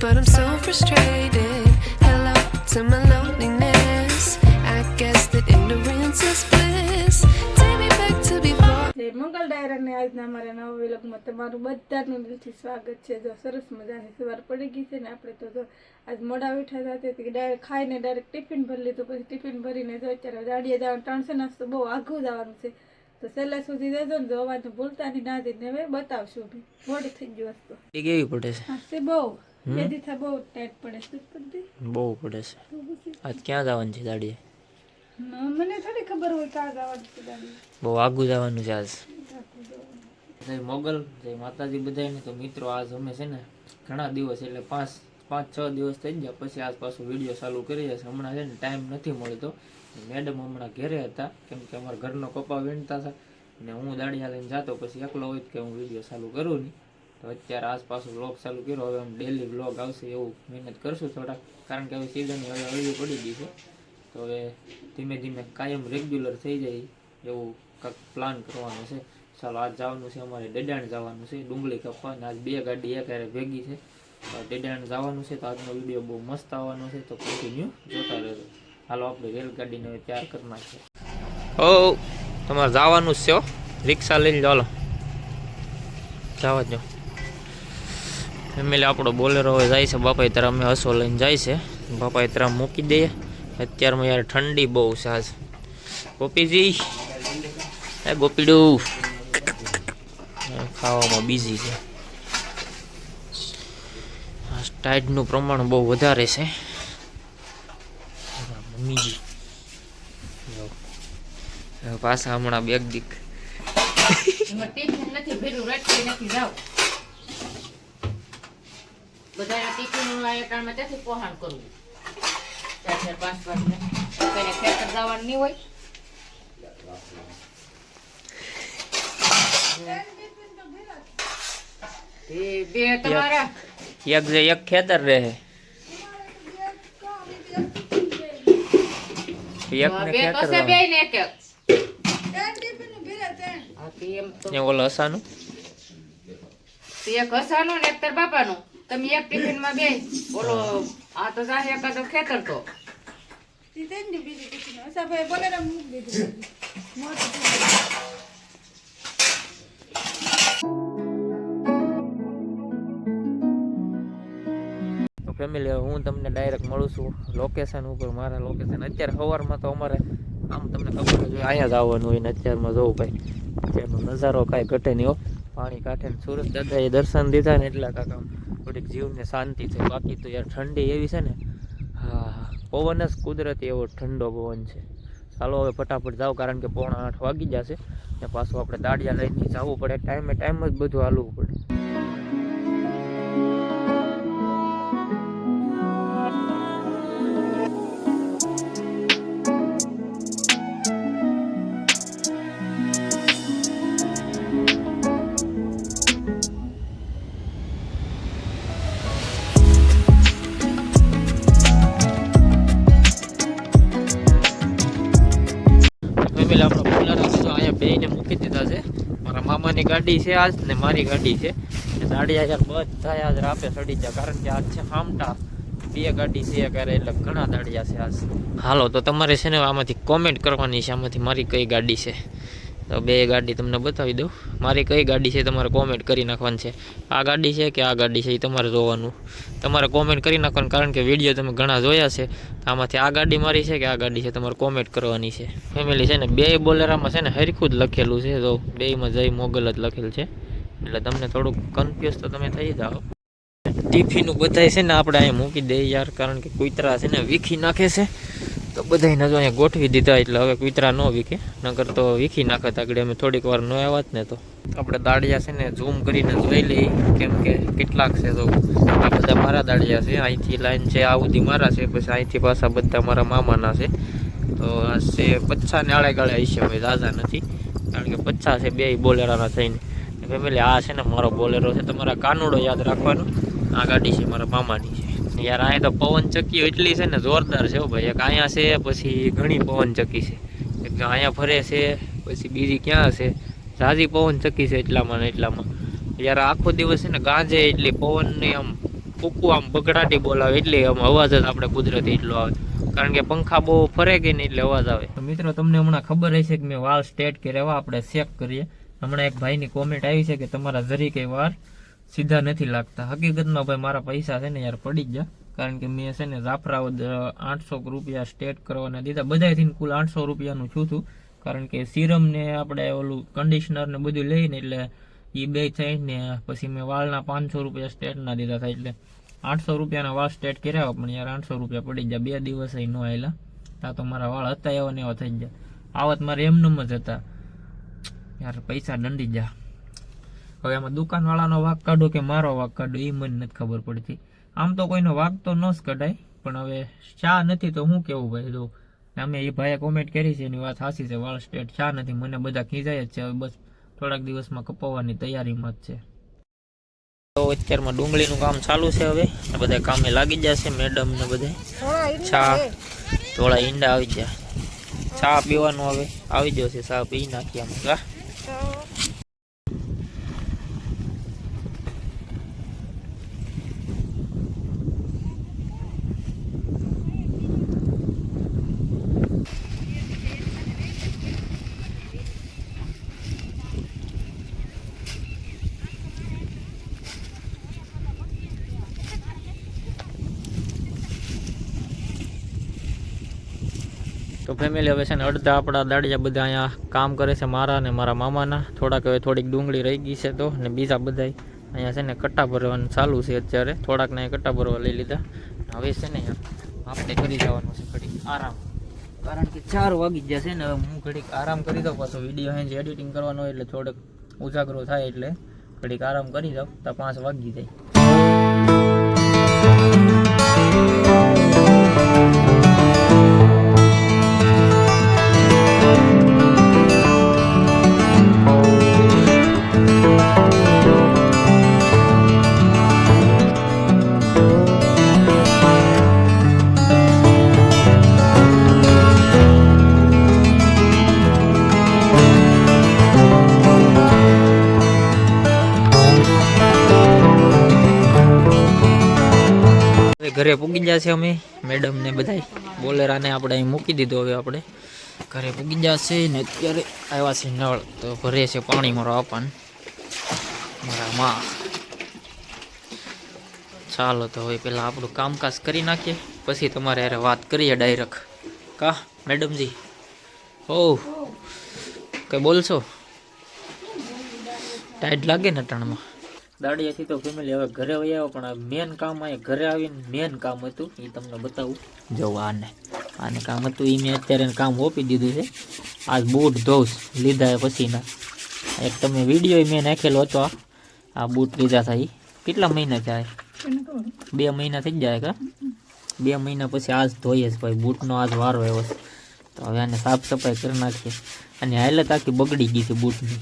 but I'm so frustrated. Hello to my loneliness. I guess that ignorance is bliss. Take me back to before. મંગલ ડાયરાને આજના અમારા નવા વિલોગમાં તમારું બધાનું દિલથી સ્વાગત છે જો સરસ મજાની સવાર પડી ગઈ છે ને આપણે તો જો આજ મોડા બેઠા હતા તેથી ડાયરેક્ટ ખાઈને ડાયરેક્ટ ટિફિન ભરી લીધું પછી ટિફિન ભરીને જો અત્યારે દાડીએ જવાનું ત્રણસો નાસ્તો બહુ આઘું જવાનું છે તો છેલ્લા સુધી જજો ને અવાજ ભૂલતા ની ના ને હવે બતાવશું બી મોડું થઈ ગયું વસ્તુ એ કેવી પડે છે બહુ બહુ ટાઈટ પડે છે બહુ પડે છે. આજ ક્યાં જવાનું છે દાડીએ? મને થોડી ખબર હોય ક્યાં જવાનું છે દાડીએ. બહુ આગું જવાનું છે આજ. જય મોગલ જય માતાજી બધાને તો મિત્રો આજ અમે છે ને ઘણા દિવસ એટલે પાંચ પાંચ છ દિવસ થઈ ગયા. પછી આજ પાછું વીડિયો ચાલુ કરી છે હમણાં છે ને ટાઈમ નથી મળતો. મેડમ હમણાં ઘરે હતા કેમ કે અમારા ઘરનો કપા વીણતા હતા. ને હું દાડિયા લઈને જતો પછી એકલો હોય તો કે હું વીડિયો ચાલુ કરું નહીં. તો અત્યારે આસપાસ બ્લોગ ચાલુ કર્યો. હવે આમ ડેલી બ્લોગ આવશે એવું મહેનત કરશું થોડાક. કારણ કે હવે સિઝન હવે હળવી પડી ગઈ છે. તો હવે ધીમે ધીમે કાયમ રેગ્યુલર થઈ જાય એવું કાંઈક પ્લાન કરવાનો છે. ચાલો, આજ જવાનું છે અમારે ડેડાણ જવાનું છે, ડુંગળી કપવા આજ બે ગાડી એક હારે ભેગી છે. ડેડાણ જવાનું છે. તો આજનો વીડિયો બહુ મસ્ત આવવાનો છે. તો કન્ટિન્યુ જોતા રહેજો. હાલો, આપણે રેલગાડીને હવે તૈયાર કરી નાખીએ. ઓ તમારે જવાનું જ છે રિક્ષા લઈને ચાલો જવા દો. ફેમિલી આપણો બોલેરો હવે જાય છે બાપા તરફ અમે હસો લઈને જાય છે. બાપા તરફ મૂકી દઈએ. અત્યારમાં યાર ઠંડી બહુ છે આજ. ગોપીજી. એ ગોપીડું. ખાવામાં બીઝી છે. સ્ટાઇડનું પ્રમાણ બહુ વધારે છે. મમ્મીજી. પાછા હમણાં બેગ દીક. નથી ભેરું નથી જાવ બધાના ટિફિન એકાણમાં ત્યાંથી પોહાણ કરવું. ચાર ચાર પાંચ પાંચને કોઈને ખેતર જવાનું નહીં હોય. બે તમારા. એક જે એક ખેતર રહે. એક ને ખેતર કસે બે ને એક એક. એમ ઓલો હસાનું? એક હસાનું ને એક તાર બાપાનું. તમે એક ટિફિનમાં બે. બોલો આ તો જાહે એક તો. ટિફિન. તો ફેમિલી હું તમને ડાયરેક્ટ મળું છું લોકેશન ઉપર. મારા લોકેશન અત્યારે સવારમાં તો અમારે આમ તમને ખબર જ અહીંયા જ આવવાનું હોય ને અત્યારમાં જવું ભાઈ અત્યારનો નજારો કાંઈ ઘટે નહીં હો. પાણી કાંઠે ને સુરત દાદાએ દર્શન દીધા ને એટલા કાકા આમ થોડીક જીવને શાંતિ છે. બાકી તો યાર ઠંડી એવી છે ને, હા પવન જ કુદરતી એવો ઠંડો પવન છે. ચાલો હવે ફટાફટ જાઓ, કારણ કે પોણા આઠ વાગી જશે. ને પાછું આપણે દાડિયા લઈને જવું પડે. ટાઈમે ટાઈમ જ બધું હાલવું પડે. ગાડી છે આજ ને મારી ગાડી છે. દાડિયા યાર બધા આજ રાપે સડી જાય કારણ કે આજ છે હામટા બે ગાડી છે ક્યારે એટલે ઘણા દાડિયા છે આજ. હાલો, તો તમારે છે ને આમાંથી કોમેન્ટ કરવાની છે, આમાંથી મારી કઈ ગાડી છે. તો બે ગાડી તમને બતાવી દઉં. મારી કઈ ગાડી છે તમારે કોમેન્ટ કરી નાખવાની છે. આ ગાડી છે કે આ ગાડી છે એ તમારે જોવાનું. તમારે કોમેન્ટ કરી નાખવાનું કારણ કે વીડિયો તમે ઘણા જોયા છે. આમાંથી આ ગાડી મારી છે કે આ ગાડી છે તમારે કોમેન્ટ કરવાની છે. ફેમિલી છે ને બે બોલેરામાં છે ને હરખું જ લખેલું છે. તો બેયમાં જય મોગલ જ લખેલ છે. એટલે તમને થોડુંક કન્ફ્યુઝ તો તમે થઈ જાઓ. ટિફિનું બધાય છે ને આપણે અહીંયા મૂકી દઈએ યાર, કારણ કે કૂતરા છે ને વીખી નાખે છે. તો બધાને જો અહીંયા ગોઠવી દીધા એટલે હવે કુતરા ન વીખે. નકર તો વીખી નાખત આગળ અમે થોડીક વાર ન આવ્યા જ ને તો. આપણે દાડિયા છે ને ઝૂમ કરીને જોઈ લઈએ કેમ કે કેટલાક છે તો આ બધા મારા દાડિયા છે. અહીંથી લાઈન છે આ સુધી મારા છે, પછી અહીંથી પાછા બધા મારા મામાના છે. તો છે પચ્છા ને આળે ગાળે હશે ભાઈ દાદા નથી. કારણ કે પચ્છા છે બે બોલેરાના થઈને. ફેમિલી આ છે ને મારો બોલેરો છે. તમારા કાનુડો યાદ રાખવાનો. આ ગાડી છે મારા મામાની છે. યાર અહીંયા તો પવન ચક્કી એટલી છે ને જોરદાર છે ભાઈ. એક અહીંયા છે, પછી ઘણી પવન ચક્કી છે. એક અહીંયા ફરે છે, પછી બીજી ક્યાં છે? ઝાઝી પવન ચક્કી છે એટલામાં ને એટલામાં. યાર, આખો દિવસ છે ને ગાંજે એટલી પવનની આમ કુકુ આમ બગડાટી બોલાવે એટલે આમ અવાજ જ આપણે કુદરતી એટલો આવે. કારણ કે પંખા બહુ ફરે કે નહીં એટલે અવાજ આવે. તો મિત્રો, તમને હમણાં ખબર હશે કે મેં વાળ સ્ટેટ કર્યા આપણે ચેક કરીએ. હમણાં એક ભાઈની કોમેન્ટ આવી છે કે તમારા જરી કઈ વાર સીધા નથી લાગતા. હકીકતમાં ભાઈ, મારા પૈસા છે ને યાર પડી જ ગયા કારણ કે મેં છે ને રાફરાઓ આઠસો રૂપિયા સ્ટેટ કરવાના દીધા. બધાથી કુલ આઠસો રૂપિયાનું છું હતું કારણ કે સિરમ ને આપણે ઓલું કન્ડિશનર ને બધું લઈને એટલે એ બે થઈને પછી મેં વાળના પાંચસો રૂપિયા સ્ટેટના દીધા થાય એટલે આઠસો રૂપિયાના વાળ સ્ટેટ કર્યા પણ યાર આઠસો રૂપિયા પડી ગયા બે દિવસ ન આવેલા તા તો મારા વાળ હતા એવા ને એવા થઈ ગયા આવત મારે એમ જ હતા. યાર પૈસા દંડી જા. હવે આમાં દુકાનવાળાનો વાક કાઢો કે મારો વાક કાઢો એ મને નથી ખબર પડતી. આમ તો કોઈનો વાક તો ન જ કઢાય, પણ હવે શા નથી તો હું કેવું ભાઈ? જો, અમે એ ભાઈએ કોમેન્ટ કરી છે, એની વાત સાચી છે, વાળ સ્ટેટ શા નથી, મને બધા ખીજાય જ છે, હવે બસ થોડાક દિવસમાં કપાવવાની તૈયારીમાં જ છે. તો અત્યારમાં ડુંગળીનું કામ ચાલુ છે હવે બધા કામે લાગી જશે મેડમ ને બધે ચા થોડા ઈંડા આવી ગયા. ચા પીવાનું હવે, આવી જશે ચા પી નાખીએ અમે કા તો ફેમિલી હવે છે ને અડધા આપણા દાડિયા બધા અહીંયા કામ કરે છે મારા અને મારા મામાના. થોડાક હવે થોડીક ડુંગળી રહી ગઈ છે તો ને બીજા બધા અહીંયા છે ને કટ્ટા ભરવાનું ચાલુ છે અત્યારે. થોડાક અહીંયા કટ્ટા ભરવા લઈ લીધા. હવે છે ને આપણે કરી જવાનું છે ઘડીક આરામ. કારણ કે ચાર વાગી ગયા છે ને હવે હું ઘડીક આરામ કરી દઉં પાછો વીડિયો અહીં એડિટિંગ કરવાનો હોય એટલે થોડોક ઉજાગરો થાય એટલે ઘડીક આરામ કરી દઉં. તો પાંચ વાગી જાય. ઘરે પૂગી ગયા અમે મેડમ ને બધાય. બોલેરાને આપણે અહીં મૂકી દીધો હવે આપણે. ઘરે પૂગી ગયા છે ને અત્યારે આવ્યા છે નળ. તો ભરે છે પાણી મારો આપણ. મારા માં. ચાલો તો હવે પેલા આપણું કામકાજ કરી નાખીએ. પછી તમારે યારે વાત કરીએ ડાયરેક્ટ કા, મેડમજી? હો. કઈ બોલશો? ટાઈટ લાગે ને ટણમાં દાડિયાથી તો ફેમિલી હવે ઘરે વહી આવ્યો પણ મેન કામ આ ઘરે આવીને મેન કામ હતું એ તમને બતાવું. જો આને આને કામ હતું એ મેં અત્યારે કામ ઓપી દીધું છે. આજ બૂટ ધોસ લીધા પછીના. એક તમે વીડિયો મેં નાખેલો હતો આ. બૂટ લીધા થાય કેટલા મહિના થાય બે મહિના થઈ જાય કા? બે મહિના પછી આજ ધોઈએ છે ભાઈ બૂટનો આજ વારો આવ્યો છે. તો હવે આને સાફ સફાઈ કરી નાખીએ. અને હાલત આખી બગડી ગઈ છે બૂટની.